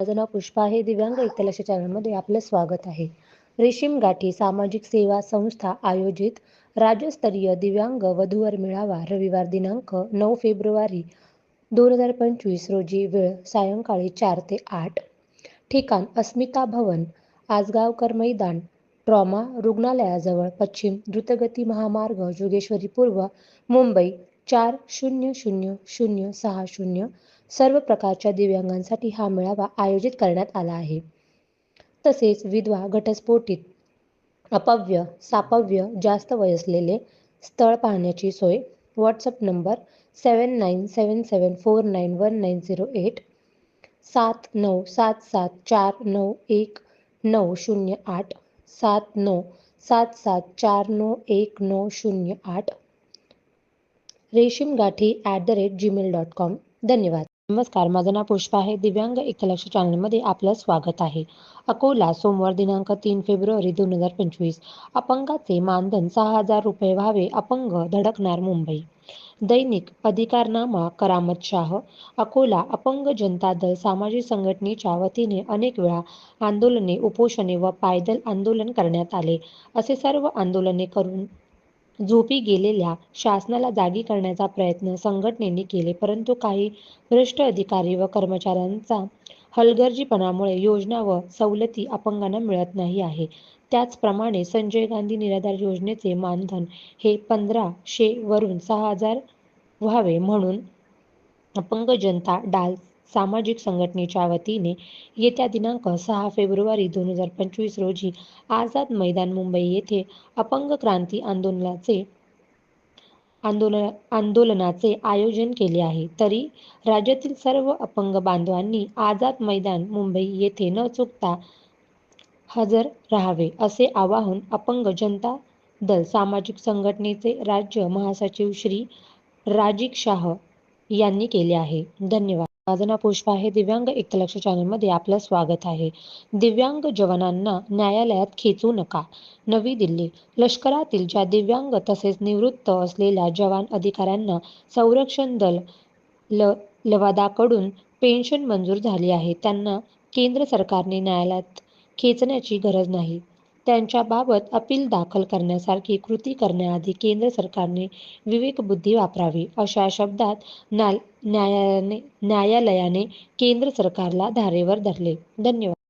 माझं नाव पुष्पा आहे. दिव्यांग एकलक्ष चॅनलमध्ये आपलं स्वागत आहे. रेशीम गाठी सामाजिक सेवा संस्था आयोजित राज्यस्तरीय दिव्यांग वधूवर मेळावा रविवार दिनांक नऊ फेब्रुवारी दोन हजार पंचवीस रोजी वेळ सायंकाळी चार ते आठ. ठिकाण अस्मिता भवन आजगावकर मैदान ट्रॉमा रुग्णालयाजवळ पश्चिम द्रुतगती महामार्ग जोगेश्वरी पूर्व मुंबई चार शून्य शून्य शून्य सहा शून्य सर्व प्रकारच्या दिव्यांगांसाठी हा मेळावा आयोजित करण्यात आला आहे. तसेच विधवा घटस्फोटित अपव्य सापव्य जास्त वयसलेले स्थळ पाहण्याची सोय WhatsApp number seven nine seven seven four nine one nine zero eight सात नऊ सात सात चार नऊ एक नऊ शून्य आठ सात नऊ सात सात चार नऊ एक नऊ शून्य आठ Reshim Gathi at the rate Gmail dot com धन्यवाद. नमस्कार माझं नाव पुष्पा आहे. दिव्यांग एकलक्ष चॅनलमध्ये आपलं स्वागत आहे. अकोला सोमवार दिनांक तीन फेब्रुवारी दोन हजार पंचवीस. अपंगाचे मानधन सहा हजार रुपये व्हावे अपंग धडकणार मुंबई. दैनिक अधिकारनामा करामत शाह. अकोला अपंग जनता दल सामाजिक संघटनेच्या वतीने अनेक वेळा आंदोलने उपोषणे व पायदल आंदोलन करण्यात आले. असे सर्व आंदोलने करून झोपी गेलेल्या शासनाला जागी करण्याचा प्रयत्न संघटनेने केले परंतु काही भ्रष्ट अधिकारी व कर्मचाऱ्यांचा हलगर्जीपणामुळे योजना व सवलती अपंगांना मिळत नाही आहे. त्याचप्रमाणे संजय गांधी निराधार योजनेचे मानधन हे पंधराशे वरून सहा हजार व्हावे म्हणून अपंग जनता डाल सामाजिक संघटनेच्या वतीने येत्या दिनांक सहा फेब्रुवारी दोन हजार पंचवीस रोजी आझाद मैदान मुंबई येथे अपंग क्रांती आंदोलनाचे आंदोलन आंदोलनाचे आयोजन केले आहे. तरी राज्यातील सर्व अपंग बांधवांनी आझाद मैदान मुंबई येथे न चुकता हजर राहावे असे आवाहन अपंग जनता दल सामाजिक संघटनेचे राज्य महासचिव श्री राजिक शाह यांनी केले आहे. धन्यवाद. माझं नाव पुष्पा आहे दिव्यांग एकलक्ष चॅनलमध्ये आपलं स्वागत आहे. दिव्यांग जवानांना न्यायालयात खेचू नका. नवी दिल्ली लष्करातील ज्या दिव्यांग तसेच निवृत्त असलेल्या जवान अधिकाऱ्यांना संरक्षण दल ल लवादाकडून पेन्शन मंजूर झाली आहे त्यांना केंद्र सरकारने न्यायालयात खेचण्याची गरज नाही. त्यांच्याबाबत अपील दाखल करण्यासारखी कृती करण्याआधी केंद्र सरकारने विवेकबुद्धी वापरावी अशा शब्दात न्या न्यायालयाने न्यायालयाने केंद्र सरकारला धारेवर धरले. धन्यवाद.